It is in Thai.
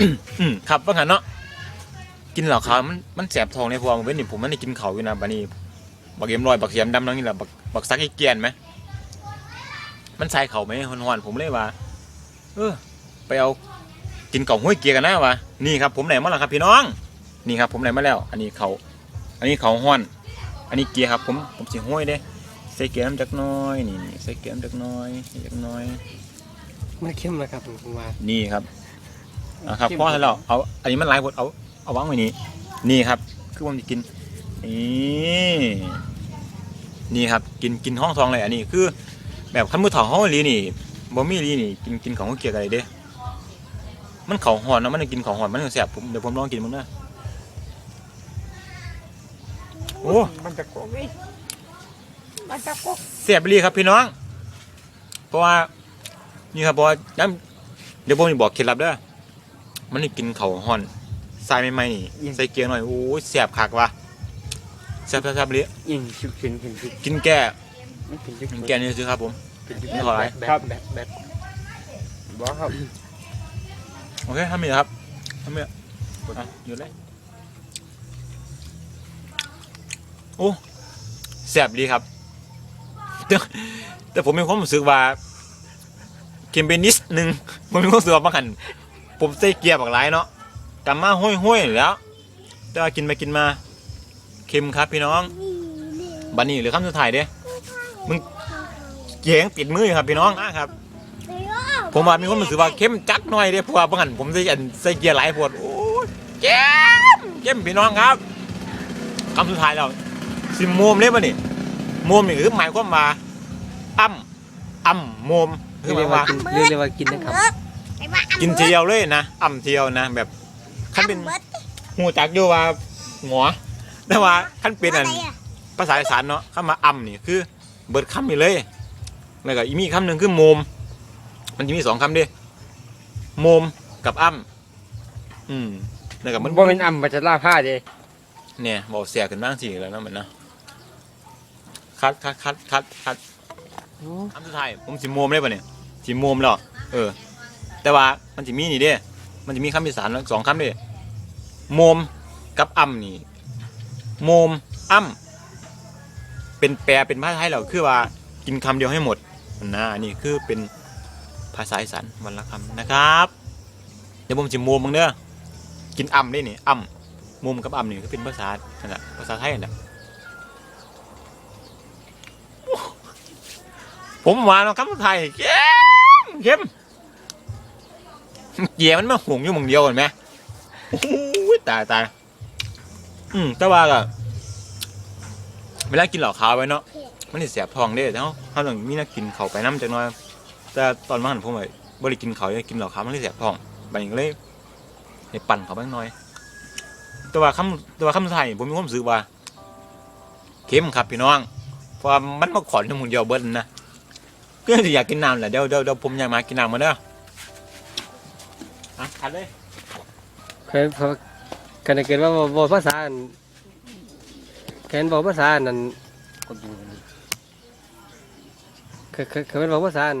อืมครับว่างั้นเนาะกินเหล้าขาวมันมันแสบท้องในพวงเว้นนี่ผมมันได้กินเขาวอยู่นะบัดนี้บักเอ็มลอยบักเสียมดำนั่นนี่แหละบักบักซักอีเกียนไหมมันใส่เขาไหมหอนๆผมเลยว่าเออไปเอากินเก่าห้วยเกียร์กันนะวะนี่ครับผมไหนมาแล้วครับพี่น้อง นี่ครับผมไหนมาแล้ว อันนี้เขาอันนี้เขาห้อน อันนี้เกียร์ครับ ผมผมสิห้วยเด้ใส่เกียร์น้ำจักหน้อยนี่นี่ใส่เกียร์น้ำจักหน้อยจักหน้อย มันเข้มนะครับผมว่า นี่ครับ นะครับเข้มพ่อให้เราเอาอันนี้มันหลายบทเอาเอาวางไว้นี่นี่ครับ คือผมจะกินนี่นี่ครับกินกินห้องทองเลยอันนี้คือ แบบขั้นมือถอห้องลีนี่บ่มีลีนี่กินกินของเกียร์อะไรเด้ มันเขาหอนนะมันกินของหอนมันก็แสบผมเดี๋ยวผมลองกินมึงนะโอ้มันจะกกมันจะกกเสียบไปเลยครับพี่น้อง เพราะว่านี่ครับเพราะว่าน้ำเดี๋ยวผมจะบอกเคล็ดลับเด้อ มันนี่กินเขาวห่อนใส่ใหม่ๆนี่ใส่เกียร์หน่อยโอ้ยเสียบคักว่ะแซ่บๆๆเลยยิงชุกชุนขึ้นชุกกินแก้มันเป็นชุกกินแก้นี่ซื้อครับผมเป็นชุกไม่ขออะไรแบบแบบแบบบอกครับโอเคทำมีครับทำมีอะหยุดเลยโอ้แซ่บดีครับ แต่แต่ผมมีความรู้สึกว่าเค็มไปนิดนึงผมมีความรู้สึกว่าบางหัน ผมใส่เกียร์บักหลายเนาะกำมาห้อยๆอยแล้ว แต่ว่ากินไปกินมาเค็มครับพี่น้องบันนี้เหรือคำสุดท้ายเด้มึงเกียงติดมือครับพี่น้องนะครับ ผมว่ามีความรู้สึกว่าเข้มจักหน่อยเด้พว่าบางหันผมใส่ใส่เกียร์หลายปวดโอ้ยเข้มเข้มพี่น้องครับคำสุดท้ายแล้วสิมวมเลยป่ะนี่มวมนี่คือหมายความว่าอ้ำอ้ำมวมคือหเรีมายกว่าเรียกว่ากินนะครับ กินเทียวเลยนะอ่ำเทียวนะ แบบขั้นเป็นหูจักอยู่ว่าหงอแต่ว่าขั้นเป็นอันภาษาอีสานเนาะคำว่าอ่ำนี่คือ เบิดคำนี่เลยแล้วก็อีกมีคำหนึ่งคือโมม มันจะมีสองคำเดิโมมกับอ้ำอืมแล้วก็มัมันนบ่เป็นอ่ำมันจะล่าผ้าเด้เนี่ยบอกเสียกันบ้างสิแล้วนะมันนะคัดคัดคัดคัดคัดคำสุดท้ายผมสิโมมได้ปะเนี่ยสิโมมแล้วเออ แต่ว่ามันจะมีนี่เด้ มันจะมีคำอีสานสองคำเด้โมมกับอ้ำนี่โมมอ้ำเป็นแปลเป็นภาษาไทยแล้วคือว่ากินคำเดียวให้หมดนะอันนี้คือเป็นภาษาอีสานวันละคำนะครับ เดี๋ยวผมจะโมมมึงเด้อกินอ้ำได้นี่อ้ำโมมกับอ้ำนี่คือเป็นภาษานั่นแหละภาษาไทยนั่นแหละโอ้ผมว่าเนาคำไทยเข้มเข้ม เกียมันมาหงอยู่มึงเดียวเห็นไหมโอ้ยตายตายอืมแต่ว่าก็เวลากินเหล้าขาวไว้เนาะมันสิแสบท้องเด้แต่เขาเขาต้องมีนักกินเขาไปน้ำจักน่อย แต่ตอนมาหันผมไปบริกินเขาวกินเหล้าขาวมันเลยแสบท้องบัดนี้ก็เลยใหปั่นเขาบ้างน่อย แต่ว่าคำแต่ว่าคำไทยผมมีความรู้สึกว่าเข้มครับพี่น้องเพราะมันมาขอนอยู่หมึงเดียวเบิ้ลนะก็จะอยากกินน้ำแหละเดี๋ยวเดี๋ยวเดี๋ยวผมอยากมากินน้ำมาเด้อ อะขัดเลยเคยพอกันเกิดว่าบ่บ่ภาษาอันแค่นบอกภาษาอันนั้นเคยเคยเคยบอกภาษาอัน